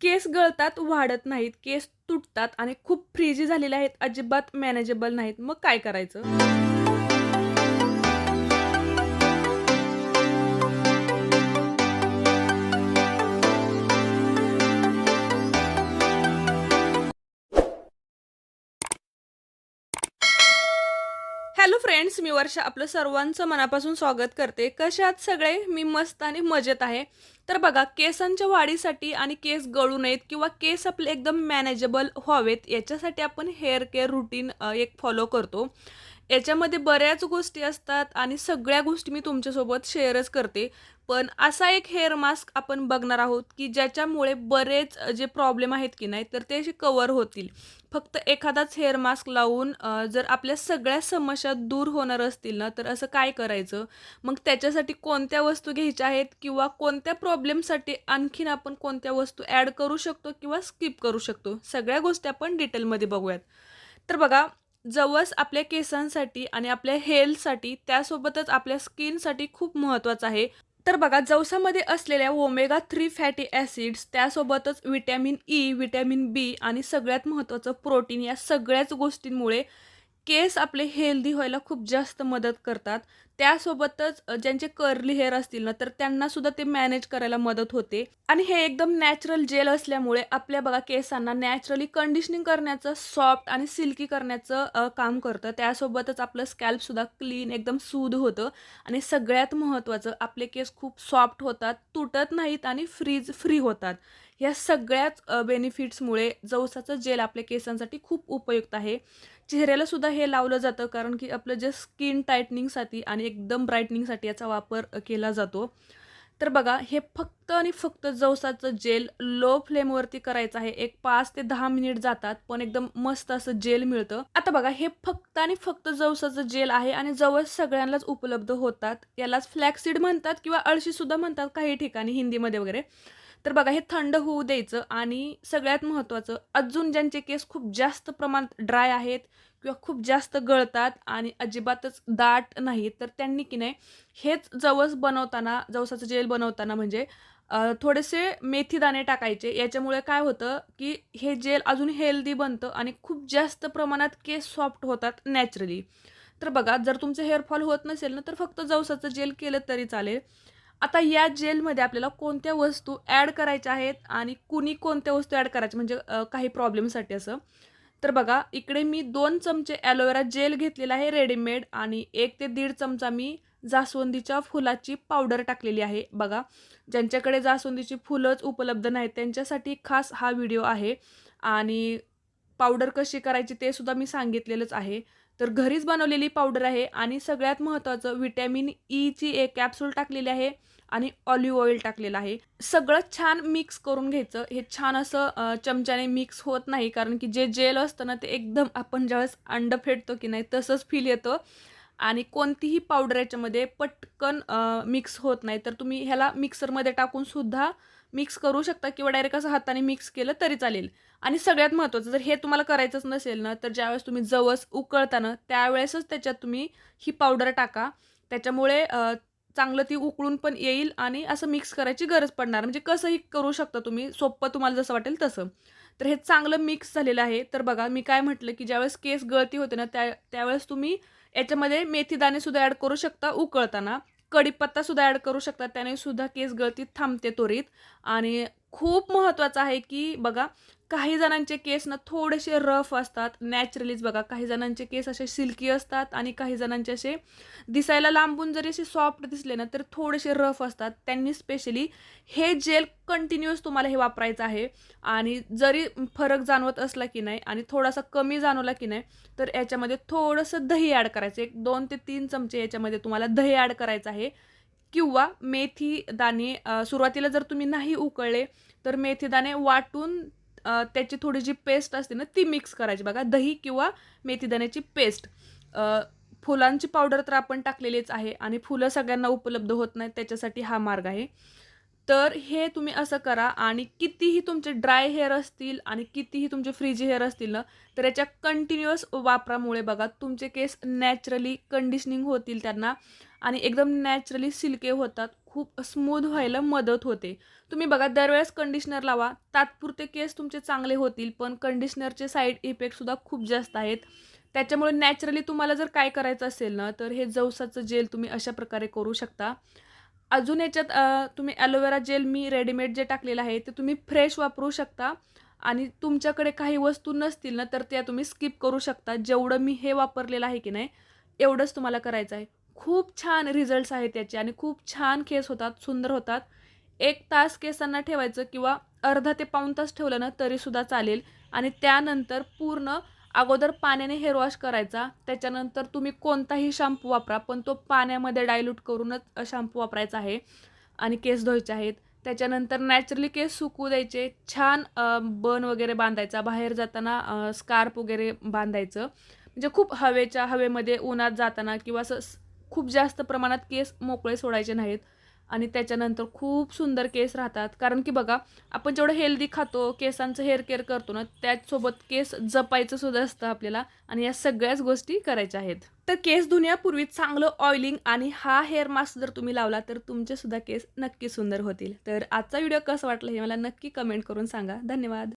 केस गळतात वाढत नाहीत केस तुटतात आणि खूप फ्रीजी झालेले आहेत अजिबात मॅनेजेबल नाहीत. मग काय करायचं? फ्रेंड्स मी वर्षा आपलं सर्वांचं मनापासून स्वागत करते. कशात सगळे? मी मस्त आणि मजेत आहे. तर बघा केसांच्या वाढीसाठी आणि केस गळू नयेत किंवा केस आपले एकदम मॅनेजेबल व्हावेत याच्यासाठी आपण हेअर केअर रुटीन एक फॉलो करतो. याच्यामध्ये बऱ्याच गोष्टी असतात आणि सगळ्या गोष्टी मी तुमच्यासोबत शेअरच करते. पण असा एक हेअर मास्क आपण बघणार आहोत की ज्याच्यामुळे बरेच जे प्रॉब्लेम आहेत की नाही तर ते असे कवर होतील. फक्त एखादाच हेअर मास्क लावून जर आपल्या सगळ्या समस्या दूर होणार असतील ना तर असं काय करायचं? मग त्याच्यासाठी कोणत्या वस्तू घ्यायच्या आहेत किंवा कोणत्या प्रॉब्लेमसाठी आणखीन आपण कोणत्या वस्तू ॲड करू शकतो किंवा स्किप करू शकतो? सगळ्या गोष्टी आपण डिटेलमध्ये बघूयात. तर बघा जवस आपल्या केसांसाठी आणि आपल्या हेल्थसाठी त्यासोबतच आपल्या स्किनसाठी खूप महत्त्वाचं आहे. तर बघा जवसामध्ये असलेल्या ओमेगा थ्री फॅटी ॲसिड्स त्यासोबतच विटॅमिन ई व्हिटॅमिन बी आणि सगळ्यात महत्त्वाचं प्रोटीन या सगळ्याच गोष्टींमुळे केस आपले हेल्दी व्हायला खूप जास्त मदत करतात. त्यासोबतच ज्यांचे कर्ली हेअर असतील ना तर त्यांना सुद्धा ते मॅनेज करायला मदत होते. आणि हे एकदम नॅचरल जेल असल्यामुळे आपल्या बघा केसांना नॅचरली कंडिशनिंग करण्याचं सॉफ्ट आणि सिल्की करण्याचं काम करतं. त्यासोबतच आपलं स्कॅल्प सुद्धा क्लीन एकदम सूद होतं. आणि सगळ्यात महत्त्वाचं आपले केस खूप सॉफ्ट होतात तुटत नाहीत आणि फ्रीज फ्री होतात. ह्या सगळ्याच बेनिफिट्समुळे जवसाचं जेल आपल्या केसांसाठी खूप उपयुक्त आहे. चेहऱ्याला सुद्धा हे लावलं जातं कारण की आपलं जे स्किन टायटनिंगसाठी आणि एकदम ब्राईटनिंगसाठी याचा वापर केला जातो. तर बघा हे फक्त आणि फक्त जवसाचं जेल लो फ्लेमवरती करायचं आहे. एक पाच ते दहा मिनिट जातात पण एकदम मस्त असं जेल मिळतं. आता बघा हे फक्त आणि फक्त जवसाचं जेल आहे आणि जवस सगळ्यांनाच उपलब्ध होतात. यालाच फ्लॅक्सीड म्हणतात किंवा अळशी सुद्धा म्हणतात काही ठिकाणी हिंदीमध्ये वगैरे. तर बघा हे थंड होऊ द्यायचं आणि सगळ्यात महत्त्वाचं अजून ज्यांचे केस खूप जास्त प्रमाणात ड्राय आहेत किंवा खूप जास्त गळतात आणि अजिबातच दाट नाहीत तर त्यांनी की नाही हेच जवस बनवताना जवसाचं जेल बनवताना म्हणजे थोडेसे मेथी दाणे टाकायचे. याच्यामुळे काय होतं की हे जेल अजून हेल्दी बनतं आणि खूप जास्त प्रमाणात केस सॉफ्ट होतात नॅचरली. तर बघा जर तुमचं हेअरफॉल होत नसेल ना तर फक्त जवसाचं जेल केलं तरी चालेल. आता या जेलमध्ये आपल्याला कोणत्या वस्तू ॲड करायच्या आहेत आणि कुणी कोणत्या वस्तू ॲड करायच्या म्हणजे काही प्रॉब्लेमसाठी असं. तर बघा इकडे मी दोन चमचे ॲलोवेरा जेल घेतलेला आहे रेडीमेड आणि एक ते दीड चमचा मी जास्वंदीच्या फुलाची पावडर टाकलेली आहे. बघा ज्यांच्याकडे जास्वंदीची फुलंच उपलब्ध नाहीत त्यांच्यासाठी खास हा व्हिडिओ आहे. आणि पावडर कशी करायची ते सुद्धा मी सांगितलेलंच आहे. तर घरीच बनवलेली पावडर आहे आणि सगळ्यात महत्त्वाचं विटॅमिन ईची e एक कॅप्सूल टाकलेली आहे आणि ऑलिव्ह ऑइल टाकलेलं आहे. सगळं छान मिक्स करून घ्यायचं. हे छान असं चमच्याने मिक्स होत नाही कारण की जे जेल असतं ना ते एकदम आपण ज्यावेळेस अंड फेडतो की नाही तसंच फील येतं. आणि कोणतीही पावडर याच्यामध्ये पटकन मिक्स होत नाही. तर तुम्ही ह्याला मिक्सरमध्ये टाकून सुद्धा मिक्स करू शकता किंवा डायरेक्ट असं हाताने मिक्स केलं तरी चालेल. आणि सगळ्यात महत्त्वाचं जर हे तुम्हाला करायचंच नसेल ना तर ज्यावेळेस तुम्ही जवस उकळताना त्यावेळेसच त्याच्यात तुम्ही ही पावडर टाका. त्याच्यामुळे चांगलं ती उकळून पण येईल आणि असं मिक्स करायची गरज पडणार. म्हणजे कसंही करू शकता तुम्ही सोपं तुम्हाला जसं वाटेल तसं. तर हे चांगलं मिक्स झालेलं आहे. तर बघा मी काय म्हटलं की ज्यावेळेस केस गळती होते ना त्या त्यावेळेस तुम्ही याच्यामध्ये मेथीदाणे सुद्धा ॲड करू शकता उकळताना. कडीपत्ता सुद्धा ॲड करू शकता त्याने सुद्धा केस गळती थांबते त्वरित. आणि खूप महत्त्वाचं आहे की बघा काही जणांचे केस ना थोडेसे रफ असतात नॅचरलीच बघा. काही जणांचे केस असे सिल्की असतात आणि काही जणांचे असे दिसायला लांबून जरी असे सॉफ्ट दिसले ना तर थोडेसे रफ असतात. त्यांनी स्पेशली हे जेल कंटिन्युअस तुम्हाला हे वापरायचं आहे. आणि जरी फरक जाणवत असला की नाही आणि थोडासा कमी जाणवला की नाही तर याच्यामध्ये थोडंसं दही ॲड करायचं. एक दोन ते तीन चमचे याच्यामध्ये तुम्हाला दही ॲड करायचं आहे. किंवा मेथी दाणे सुरुवातीला जर तुम्ही नाही उकळले तर मेथी दाणे वाटून त्याची थोडी जी पेस्ट असते ना ती मिक्स करायची. बघा दही किंवा मेथीदाण्याची पेस्ट. फुलांची पावडर तर आपण टाकलेलीच आहे आणि फुलं सगळ्यांना उपलब्ध होत नाहीत त्याच्यासाठी हा मार्ग आहे. तर हे तुम्ही असं करा आणि कितीही तुमचे ड्राय हेअर असतील आणि कितीही तुमचे फ्रीजी हेअर असतील ना तर याच्या कंटिन्युअस वापरामुळे बघा तुमचे केस नॅचरली कंडिशनिंग होतील त्यांना आणि एकदम नॅचरली सिल्के होतात खूप स्मूथ व्हायला मदत होते. तुम्ही बघा दरवेळेस कंडिशनर लावा तात्पुरते केस तुमचे चांगले होतील पण कंडिशनरचे साईड इफेक्टसुद्धा खूप जास्त आहेत. त्याच्यामुळे नॅचरली तुम्हाला जर काय करायचं असेल ना तर हे जवसाचं जेल तुम्ही अशा प्रकारे करू शकता. अजून याच्यात तुम्ही ॲलोवेरा जेल मी रेडीमेड जे टाकलेलं आहे ते तुम्ही फ्रेश वापरू शकता. आणि तुमच्याकडे काही वस्तू नसतील ना तर त्या तुम्ही स्किप करू शकता. जेवढं मी हे वापरलेलं आहे की नाही एवढंच तुम्हाला करायचं आहे. खूप छान रिझल्ट्स आहेत त्याचे आणि खूप छान केस होतात सुंदर होतात. एक तास केसांना ठेवायचं किंवा अर्धा ते पाऊण तास ठेवलं ना तरीसुद्धा चालेल. आणि त्यानंतर पूर्ण अगोदर पाण्याने हेअर वॉश करायचा त्याच्यानंतर तुम्ही कोणताही शॅम्पू वापरा पण तो पाण्यामध्ये डायल्यूट करूनच शॅम्पू वापरायचा आहे आणि केस धुवायचे आहेत. त्याच्यानंतर नॅचरली केस सुकू द्यायचे छान बन वगैरे बांधायचा बाहेर जाताना स्कार्प वगैरे बांधायचं. म्हणजे खूप हवेच्या हवेमध्ये उन्हात जाताना किंवा असं खूप जास्त प्रमाणात केस मोकळे सोडायचे नाहीत. आणि त्याच्यानंतर खूप सुंदर केस राहतात. कारण की बघा आपण जेवढं हेल्दी खातो केसांचं हेअर केअर करतो ना त्याचसोबत केस जपायचं सुद्धा असतं आपल्याला आणि या सगळ्याच गोष्टी करायच्या आहेत. तर केस धुण्यापूर्वी चांगलं ऑइलिंग आणि हा हेअर मास्क जर तुम्ही लावला तर तुमचे सुद्धा केस नक्की सुंदर होतील. तर आजचा व्हिडिओ कसं वाटलं हे मला नक्की कमेंट करून सांगा. धन्यवाद.